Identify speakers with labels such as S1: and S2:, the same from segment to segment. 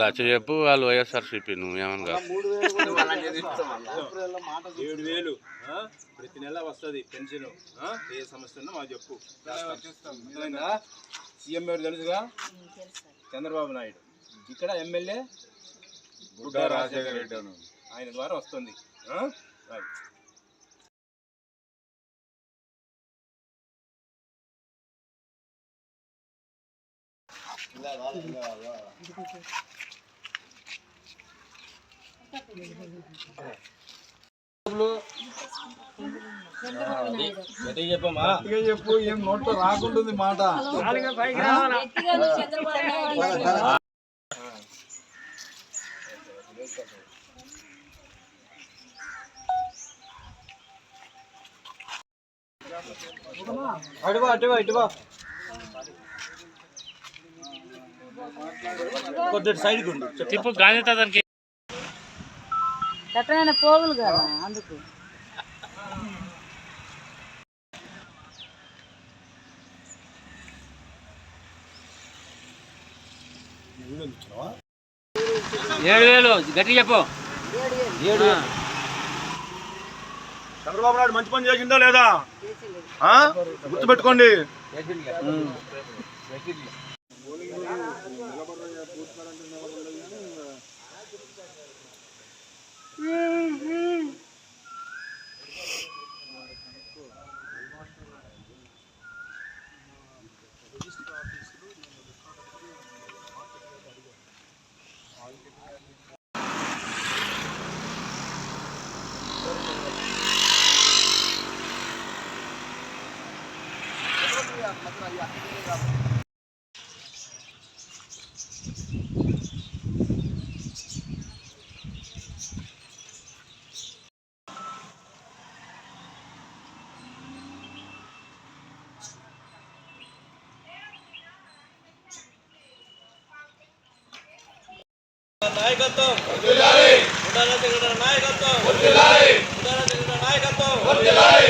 S1: లచ్చ చెప్పు వాళ్ళు వైఎస్ఆర్సీపీ నువ్వు ఏమని కాదు.
S2: ఏడు వేలు ప్రతి నెల వస్తుంది పెన్షన్ ఏ సమస్య ఉన్నా మాకు చెప్పు. సీఎం ఎవరు తెలుసుగా? చంద్రబాబు నాయుడు. ఇక్కడ ఎమ్మెల్యే బుడ్డా రాజశేఖర రెడ్డి. ఆయన ద్వారా వస్తుంది. రైట్.
S3: చెప్పు ఏం నోట్లో రాకుంటుంది మాట అటువా అటువా ఇటువా కొద్దిగా సైడ్కి ఉండు.
S1: తిప్పు గాంధీ తాతనికి.
S4: ఎక్కడైనా పోగులు కదా అందుకు.
S1: ఏడు వేలు గట్టి చెప్పు.
S2: చంద్రబాబు నాయుడు మంచి పని చేసిందా లేదా? ఆ? గుర్తుపెట్టుకోండి.
S3: నాయకత్వం ఉండాలి ఉండాలి నాయకత్వం ఉండాలి ఉండాలి నాయకత్వం ఉండాలి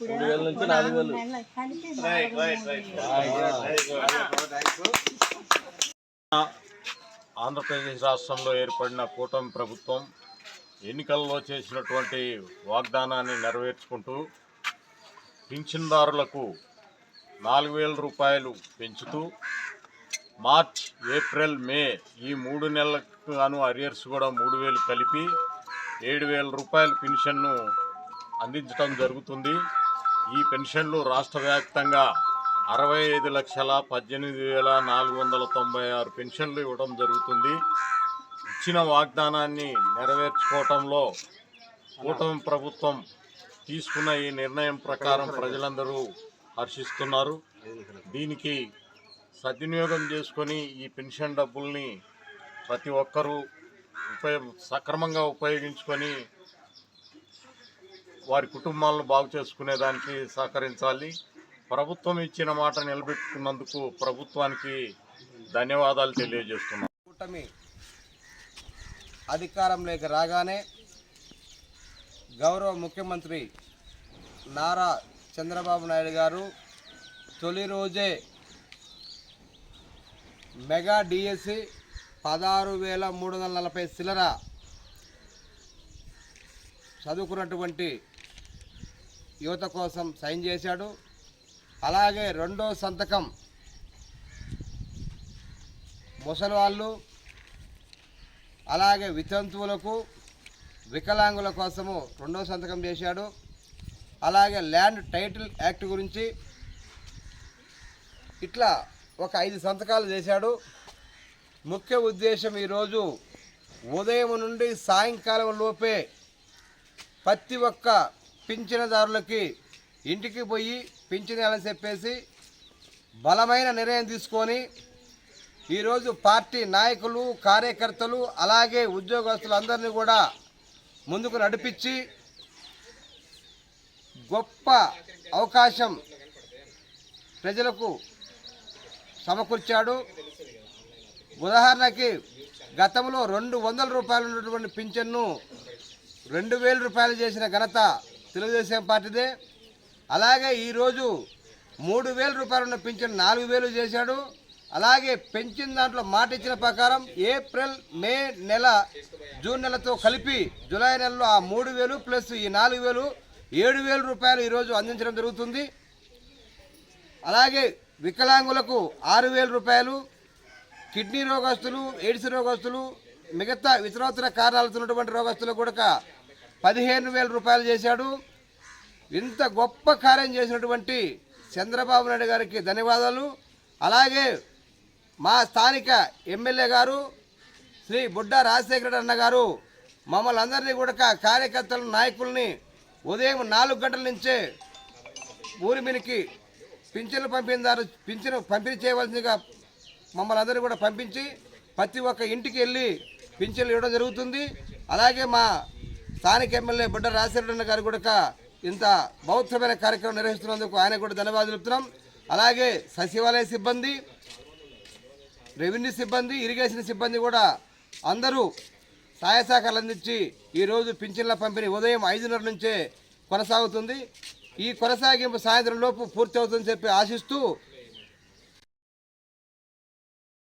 S3: మూడు వేల నుంచి నాలుగు వేలు
S5: ఆంధ్రప్రదేశ్ రాష్ట్రంలో ఏర్పడిన కూటమి ప్రభుత్వం ఎన్నికల్లో చేసినటువంటి వాగ్దానాన్ని నెరవేర్చుకుంటూ పింఛన్దారులకు నాలుగు వేల రూపాయలు పెంచుతూ మార్చ్ ఏప్రిల్ మే ఈ మూడు నెలలకు గాను అరియర్స్ కూడా మూడు వేలు కలిపి ఏడు వేల రూపాయల పెన్షన్ను అందించడం జరుగుతుంది. ఈ పెన్షన్లు రాష్ట్ర వ్యాప్తంగా అరవై ఐదు లక్షల పద్దెనిమిది వేల నాలుగు వందల తొంభై ఆరు పెన్షన్లు ఇవ్వడం జరుగుతుంది. ఇచ్చిన వాగ్దానాన్ని నెరవేర్చుకోవటంలో కూటమి ప్రభుత్వం తీసుకున్న ఈ నిర్ణయం ప్రకారం ప్రజలందరూ హర్షిస్తున్నారు. దీనికి సద్వినియోగం చేసుకొని ఈ పెన్షన్ డబ్బుల్ని ప్రతి ఒక్కరూ ఉపయోగ సక్రమంగా ఉపయోగించుకొని వారి కుటుంబాలను బాగు చేసుకునేదానికి సహకరించాలి. ప్రభుత్వం ఇచ్చిన మాట నిలబెట్టుకున్నందుకు ప్రభుత్వానికి ధన్యవాదాలు తెలియజేస్తున్నాను
S3: కూటమి అధికారంలోకి రాగానే గౌరవ ముఖ్యమంత్రి నారా చంద్రబాబు నాయుడు గారు తొలి రోజే మెగా డిఎస్సి పదహారు వేల మూడు వందల నలభై సిల్లర చదువుకున్నటువంటి యువత కోసం సైన్ చేశాడు. అలాగే రెండో సంతకం ముసలి వాళ్ళు అలాగే వితంతువులకు వికలాంగుల కోసము రెండో సంతకం చేశాడు. అలాగే ల్యాండ్ టైటిల్ యాక్ట్ గురించి ఇట్లా ఒక ఐదు సంతకాలు చేశాడు. ముఖ్య ఉద్దేశం ఈరోజు ఉదయం నుండి సాయంకాలం లోపే ప్రతి ఒక్క పింఛనదారులకి ఇంటికి పోయి పింఛనేయాలని చెప్పేసి బలమైన నిర్ణయం తీసుకొని ఈరోజు పార్టీ నాయకులు కార్యకర్తలు అలాగే ఉద్యోగస్తులందరినీ కూడా ముందుకు నడిపించి గొప్ప అవకాశం ప్రజలకు సమకూర్చాడు. ఉదాహరణకి గతంలో రెండు వందల రూపాయలు ఉన్నటువంటి పింఛన్ను రెండు వేల రూపాయలు చేసిన ఘనత తెలుగుదేశం పార్టీదే. అలాగే ఈరోజు మూడు వేల రూపాయలు ఉన్న పింఛన్ నాలుగు వేలు చేశాడు. అలాగే పెంచిన దాంట్లో మాట ఇచ్చిన ప్రకారం ఏప్రిల్ మే నెల జూన్ నెలతో కలిపి జూలై నెలలో ఆ మూడు వేలు ప్లస్ ఈ నాలుగు వేలు ఏడు వేల రూపాయలు ఈరోజు అందించడం జరుగుతుంది. అలాగే వికలాంగులకు ఆరు వేల రూపాయలు కిడ్నీ రోగస్తులు ఎయిడ్స్ రోగస్తులు మిగతా ఇతరోత్తర కారణాలతో ఉన్నటువంటి రోగస్తులకు కూడా పదిహేను వేల రూపాయలు చేశాడు. ఇంత గొప్ప కార్యం చేసినటువంటి చంద్రబాబు నాయుడు గారికి ధన్యవాదాలు. అలాగే మా స్థానిక ఎమ్మెల్యే గారు శ్రీ బుడ్డ రాజశేఖర రెడ్డి అన్న గారు మమ్మల్ని అందరినీ కూడా కార్యకర్తలు నాయకుల్ని ఉదయం నాలుగు గంటల నుంచే ఊరి మీదకి పింఛన్లు పంపిణీదారు పింఛను పంపిణీ చేయవలసిందిగా మమ్మల్ని అందరూ కూడా పంపించి ప్రతి ఒక్క ఇంటికి వెళ్ళి పింఛన్లు ఇవ్వడం జరుగుతుంది. అలాగే మా స్థానిక ఎమ్మెల్యే బుడ్డ రాజశేఖర గారు కూడా ఇంత బౌద్ధమైన కార్యక్రమం నిర్వహిస్తున్నందుకు ఆయన కూడా ధన్యవాదాలు చెప్తున్నాం. అలాగే సచివాలయ సిబ్బంది రెవెన్యూ సిబ్బంది ఇరిగేషన్ సిబ్బంది కూడా అందరూ సహాయ సహకారాలు అందించి ఈరోజు పింఛన్ల పంపిణీ ఉదయం ఐదున్నర నుంచే కొనసాగుతుంది. ఈ కొనసాగింపు సాయంత్రం లోపు పూర్తి అవుతుందని చెప్పి ఆశిస్తూ